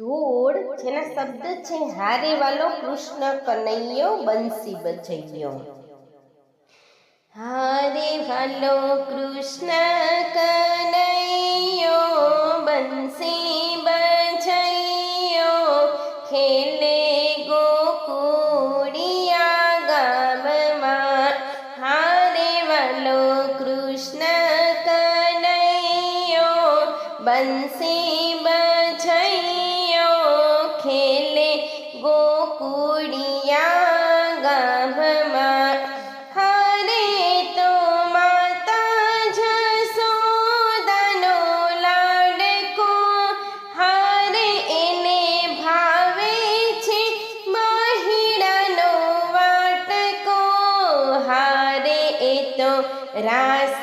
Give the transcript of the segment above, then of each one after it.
ધૂળ જેના શબ્દ છે, હારે વાલો કૃષ્ણ કનૈયો બંસી બજૈયો હારે વાલો કૃષ્ણ કનૈયો બંસી બજૈયો ખેલે ગોકુડિયા ગામમાં હારે વાલો કૃષ્ણ કનૈયો બંસી બજૈયો રાસ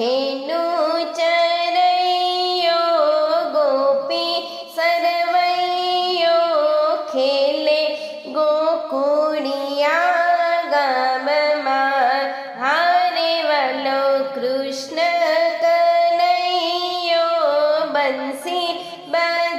હેનો ચરૈયો ગોપી સરવૈયો ખેલે ગોકુળિયા ગામમાં હારે વાલો કૃષ્ણ કનૈયો બંસી બા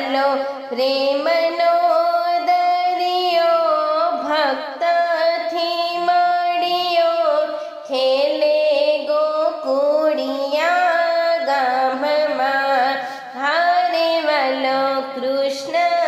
ચાલો પ્રેમનો દરિયો ભક્તથી મળ્યો. ખેલે ગોકુળિયા ગામમાં હારે વાલો કૃષ્ણ